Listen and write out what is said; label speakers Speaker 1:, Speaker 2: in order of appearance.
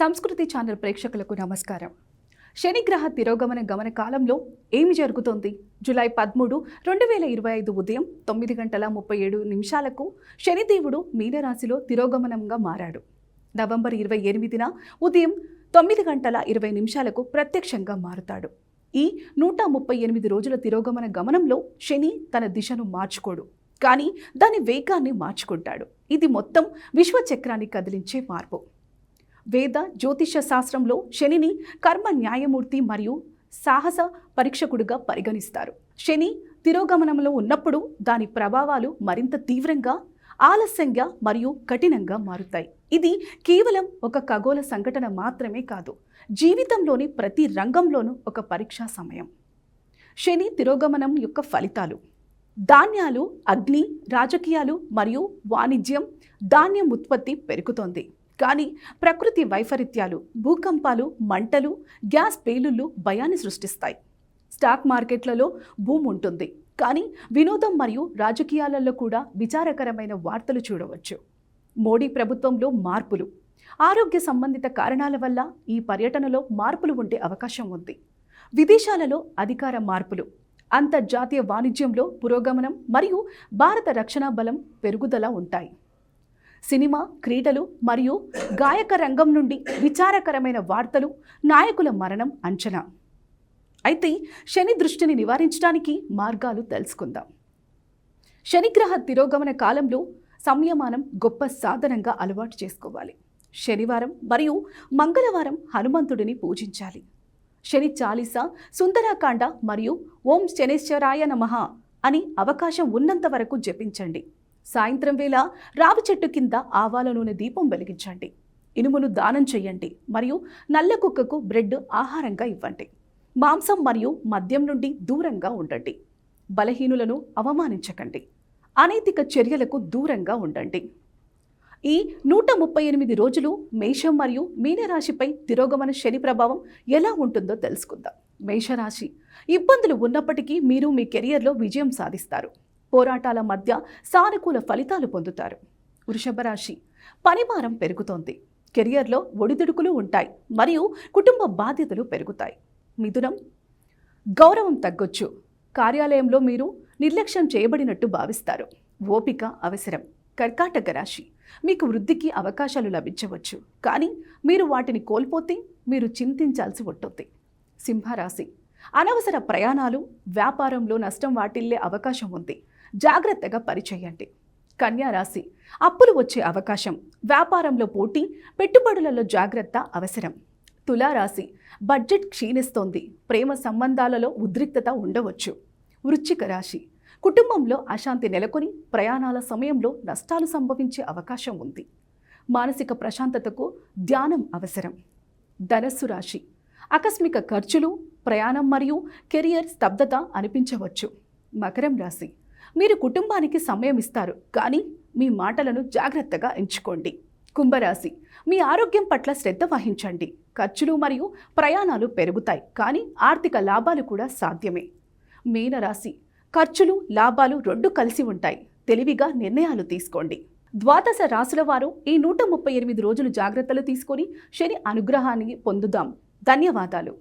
Speaker 1: సంస్కృతి ఛానల్ ప్రేక్షకులకు నమస్కారం. శనిగ్రహ తిరోగమన గమన కాలంలో ఏమి జరుగుతోంది? జూలై పదమూడు రెండు వేల ఇరవై ఐదు ఉదయం తొమ్మిది గంటల ముప్పై ఏడు నిమిషాలకు శనిదేవుడు మీనరాశిలో తిరోగమనంగా మారాడు. నవంబర్ ఇరవై ఎనిమిదిన ఉదయం తొమ్మిది గంటల ఇరవై నిమిషాలకు ప్రత్యక్షంగా మారుతాడు. ఈ నూట ముప్పై ఎనిమిది రోజుల తిరోగమన గమనంలో శని తన దిశను మార్చుకోడు. కానీ దాని వేగాన్ని మార్చుకుంటాడు. ఇది మొత్తం విశ్వచక్రాన్ని కదిలించే మార్పు. వేద జ్యోతిష శాస్త్రంలో శనిని కర్మ న్యాయమూర్తి మరియు సాహస పరీక్షకుడుగా పరిగణిస్తారు. శని తిరోగమనంలో ఉన్నప్పుడు దాని ప్రభావాలు మరింత తీవ్రంగా ఆలస్యంగా మరియు కఠినంగా మారుతాయి. ఇది కేవలం ఒక ఖగోళ సంఘటన మాత్రమే కాదు జీవితంలోని ప్రతి రంగంలోనూ ఒక పరీక్షా సమయం. శని తిరోగమనం యొక్క ఫలితాలు. ధాన్యాలు అగ్ని రాజకీయాలు మరియు వాణిజ్యం ధాన్యం ఉత్పత్తి పెరుగుతోంది. కానీ ప్రకృతి వైపరీత్యాలు భూకంపాలు మంటలు గ్యాస్ పేలుళ్ళు భయాన్ని సృష్టిస్తాయి. స్టాక్ మార్కెట్లలో భూమి ఉంటుంది. కానీ వినోదం మరియు రాజకీయాలలో కూడా విచారకరమైన వార్తలు చూడవచ్చు. మోడీ ప్రభుత్వంలో మార్పులు. ఆరోగ్య సంబంధిత కారణాల వల్ల ఈ పర్యటనలో మార్పులు ఉండే అవకాశం ఉంది. విదేశాలలో అధికార మార్పులు. అంతర్జాతీయ వాణిజ్యంలో పురోగమనం మరియు భారత రక్షణ బలం పెరుగుదల ఉంటాయి. సినిమా క్రీడలు మరియు గాయక రంగం నుండి విచారకరమైన వార్తలు నాయకుల మరణం అంచనా. అయితే శని దృష్టిని నివారించడానికి మార్గాలు తెలుసుకుందాం. శనిగ్రహ తిరోగమన కాలంలో సంయమానం గొప్ప సాధనంగా అలవాటు చేసుకోవాలి. శనివారం మరియు మంగళవారం హనుమంతుడిని పూజించాలి. శని చాలీస సుందరాకాండ మరియు ఓం శనేశ్వరాయ నమః అని అవకాశం ఉన్నంత వరకు జపించండి. సాయంత్రం వేళ రావి చెట్టు కింద ఆవాల నూనె దీపం వెలిగించండి. ఇనుమును దానం చేయండి మరియు నల్ల కుక్కకు బ్రెడ్ ఆహారంగా ఇవ్వండి. మాంసం మరియు మద్యం నుండి దూరంగా ఉండండి. బలహీనులను అవమానించకండి. అనైతిక చర్యలకు దూరంగా ఉండండి. ఈ నూట ముప్పై ఎనిమిది రోజులు మేషం మరియు మీనరాశిపై తిరోగమన శని ప్రభావం ఎలా ఉంటుందో తెలుసుకుందాం. మేషరాశి ఇబ్బందులు ఉన్నప్పటికీ మీరు మీ కెరియర్లో విజయం సాధిస్తారు. పోరాటాల మధ్య సానుకూల ఫలితాలు పొందుతారు. వృషభ రాశి పనిభారం పెరుగుతోంది. కెరియర్లో ఒడిదుడుకులు ఉంటాయి మరియు కుటుంబ బాధ్యతలు పెరుగుతాయి. మిథునం గౌరవం తగ్గొచ్చు. కార్యాలయంలో మీరు నిర్లక్ష్యం చేయబడినట్టు భావిస్తారు. ఓపిక అవసరం. కర్కాటక రాశి మీకు వృద్ధికి అవకాశాలు లభించవచ్చు. కానీ మీరు వాటిని కోల్పోతే మీరు చింతించాల్సి ఉంటుంది. సింహరాశి అనవసర ప్రయాణాలు వ్యాపారంలో నష్టం వాటిల్లే అవకాశం ఉంది. జాగ్రత్తగా పరిచేయండి. కన్యా రాశి అప్పులు వచ్చే అవకాశం వ్యాపారంలో పోటీ పెట్టుబడులలో జాగ్రత్త అవసరం. తులారాశి బడ్జెట్ క్షీణిస్తోంది ప్రేమ సంబంధాలలో ఉద్రిక్తత ఉండవచ్చు. వృశ్చిక రాశి కుటుంబంలో అశాంతి నెలకొని ప్రయాణాల సమయంలో నష్టాలు సంభవించే అవకాశం ఉంది. మానసిక ప్రశాంతతకు ధ్యానం అవసరం. ధనస్సు రాశి ఆకస్మిక ఖర్చులు ప్రయాణం మరియు కెరియర్ స్తబ్దత అనిపించవచ్చు. మకరం రాశి మీరు కుటుంబానికి సమయం ఇస్తారు కానీ మీ మాటలను జాగ్రత్తగా ఎంచుకోండి. కుంభరాశి మీ ఆరోగ్యం పట్ల శ్రద్ధ వహించండి. ఖర్చులు మరియు ప్రయాణాలు పెరుగుతాయి కానీ ఆర్థిక లాభాలు కూడా సాధ్యమే. మీనరాశి ఖర్చులు లాభాలు రెండు కలిసి ఉంటాయి. తెలివిగా నిర్ణయాలు తీసుకోండి. ద్వాదశ రాశుల వారు ఈ నూట ముప్పై ఎనిమిది రోజులు జాగ్రత్తలు తీసుకొని శని అనుగ్రహాన్ని పొందుదాం. ధన్యవాదాలు.